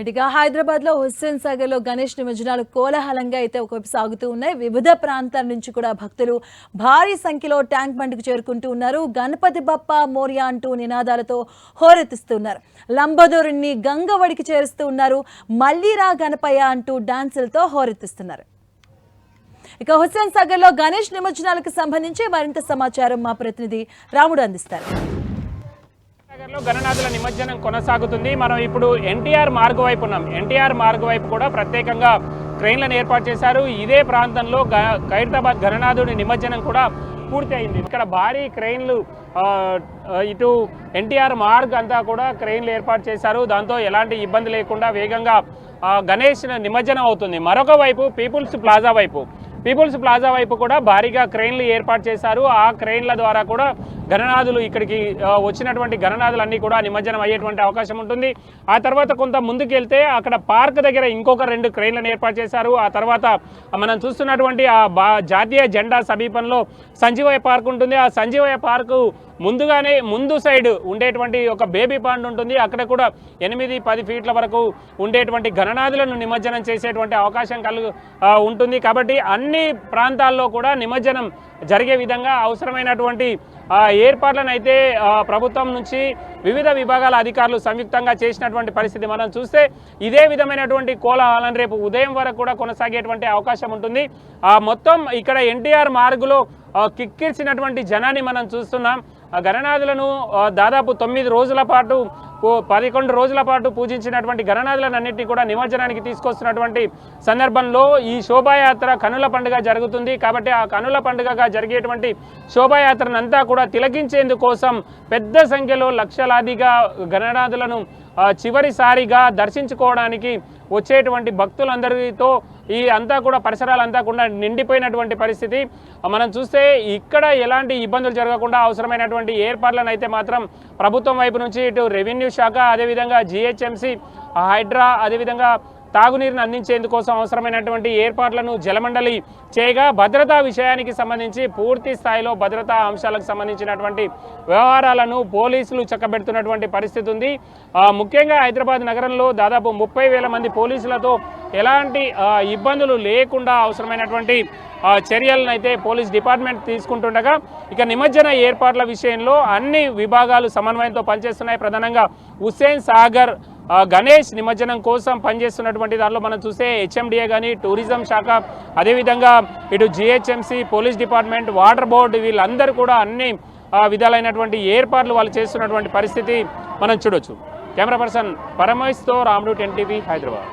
ఇటుగా హైదరాబాద్లో హుస్సేన్ సాగర్లో గణేష్ నిమజ్జనాలు కోలాహలంగా అయితే ఒకవైపు సాగుతూ ఉన్నాయి. వివిధ ప్రాంతాల నుంచి కూడా భక్తులు భారీ సంఖ్యలో ట్యాంక్ బండ్కు చేరుకుంటూ ఉన్నారు. గణపతి బప్ప మోరియా అంటూ నినాదాలతో హోరెత్తిస్తున్నారు. లంబదూరుని గంగవడికి చేరుస్తూ ఉన్నారు. మల్లీరా గణపయ్య అంటూ డాన్సులతో హోరెత్తిస్తున్నారు. ఇక హుస్సేన్ సాగర్లో గణేష్ నిమజ్జనాలకు సంబంధించి మరింత సమాచారం మా ప్రతినిధి రాముడు అందిస్తారు. నగర్లో గణనాథుల నిమజ్జనం కొనసాగుతుంది. మనం ఇప్పుడు ఎన్టీఆర్ మార్గ వైపు ఉన్నాం. ఎన్టీఆర్ మార్గ వైపు కూడా ప్రత్యేకంగా క్రెయిన్లను ఏర్పాటు చేశారు. ఇదే ప్రాంతంలో గ- ఖైరతాబాద్ గణనాథుడి నిమజ్జనం కూడా పూర్తి అయింది ఇక్కడ భారీ క్రెయిన్లు ఇటు ఎన్టీఆర్ మార్గ్ అంతా కూడా క్రెయిన్లు ఏర్పాటు చేశారు. దాంతో ఎలాంటి ఇబ్బంది లేకుండా వేగంగా గణేష్ నిమజ్జనం అవుతుంది. మరొక వైపు పీపుల్స్ ప్లాజా వైపు. పీపుల్స్ ప్లాజా వైపు కూడా భారీగా క్రెయిన్లు ఏర్పాటు చేశారు. ఆ క్రెయిన్ల ద్వారా కూడా గణనాథులు ఇక్కడికి వచ్చినటువంటి గణనాథులన్నీ కూడా నిమజ్జనం అయ్యేటువంటి అవకాశం ఉంటుంది. ఆ తర్వాత కొంత ముందుకెళ్తే అక్కడ పార్క్ దగ్గర ఇంకొక రెండు క్రెయిన్లను ఏర్పాటు చేశారు. ఆ తర్వాత మనం చూస్తున్నటువంటి ఆ బా జాతీయ జెండా సమీపంలో సంజీవయ్య పార్క్ ఉంటుంది. ఆ సంజీవయ్య పార్కు ముందుగానే ముందు సైడ్ ఉండేటువంటి ఒక బేబీ పాండ్ ఉంటుంది. అక్కడ కూడా ఎనిమిది పది ఫీట్ల వరకు ఉండేటువంటి గణనాథులను నిమజ్జనం చేసేటువంటి అవకాశం కలుగు ఉంటుంది. కాబట్టి అన్ని ప్రాంతాల్లో కూడా నిమజ్జనం జరిగే విధంగా అవసరమైనటువంటి ఏర్పాట్లను అయితే ప్రభుత్వం నుంచి వివిధ విభాగాల అధికారులు సంయుక్తంగా చేసినటువంటి పరిస్థితి మనం చూస్తే ఇదే విధమైనటువంటి కోలాహలం రేపు ఉదయం వరకు కూడా కొనసాగేటువంటి అవకాశం ఉంటుంది. మొత్తం ఇక్కడ ఎన్టీఆర్ మార్గులో కిక్కిర్చినటువంటి జనాన్ని మనం చూస్తున్నాం. గణనాథులను దాదాపు తొమ్మిది రోజుల పాటు పదకొండు రోజుల పాటు పూజించినటువంటి గణనాథులన్నింటినీ కూడా నిమజ్జనానికి తీసుకొస్తున్నటువంటి సందర్భంలో ఈ శోభాయాత్ర కనుల పండుగ జరుగుతుంది. కాబట్టి ఆ కనుల పండుగగా జరిగేటువంటి శోభాయాత్రనంతా కూడా తిలకించేందుకోసం పెద్ద సంఖ్యలో లక్షలాదిగా గణనాథులను చివరిసారిగా దర్శించుకోవడానికి వచ్చేటువంటి భక్తులందరితో ఈ అంతా కూడా పరిసరాలంతా కూడా నిండిపోయినటువంటి పరిస్థితి. మనం చూస్తే ఇక్కడ ఎలాంటి ఇబ్బందులు జరగకుండా అవసరమైనటువంటి ఏర్పాట్లను అయితే మాత్రం ప్రభుత్వం వైపు నుంచి ఇటు రెవెన్యూ శాఖ అదేవిధంగా జిహెచ్ఎంసి హైడ్రా అదేవిధంగా తాగునీరుని అందించేందుకోసం అవసరమైనటువంటి ఏర్పాట్లను జలమండలి చేయగా భద్రతా విషయానికి సంబంధించి పూర్తి స్థాయిలో భద్రతా అంశాలకు సంబంధించినటువంటి వ్యవహారాలను పోలీసులు చక్కబెడుతున్నటువంటి పరిస్థితి ఉంది. ముఖ్యంగా హైదరాబాద్ నగరంలో దాదాపు ముప్పై వేల మంది పోలీసులతో ఎలాంటి ఇబ్బందులు లేకుండా అవసరమైనటువంటి చర్యలను అయితే పోలీస్ డిపార్ట్మెంట్ తీసుకుంటుండగా ఇక నిమజ్జన ఏర్పాట్ల విషయంలో అన్ని విభాగాలు సమన్వయంతో పనిచేస్తున్నాయి. ప్రధానంగా హుస్సేన్ సాగర్ గణేష్ నిమజ్జనం కోసం పనిచేస్తున్నటువంటి దానిలో మనం చూస్తే హెచ్ఎండిఏ కానీ టూరిజం శాఖ అదేవిధంగా ఇటు GHMC police department water board వీళ్ళందరూ కూడా అన్ని విధాలైనటువంటి ఏర్పాట్లు వాళ్ళు చేస్తున్నటువంటి పరిస్థితి మనం చూడొచ్చు. కెమెరా పర్సన్ పరమేశ్తో రాముడు టెన్ హైదరాబాద్.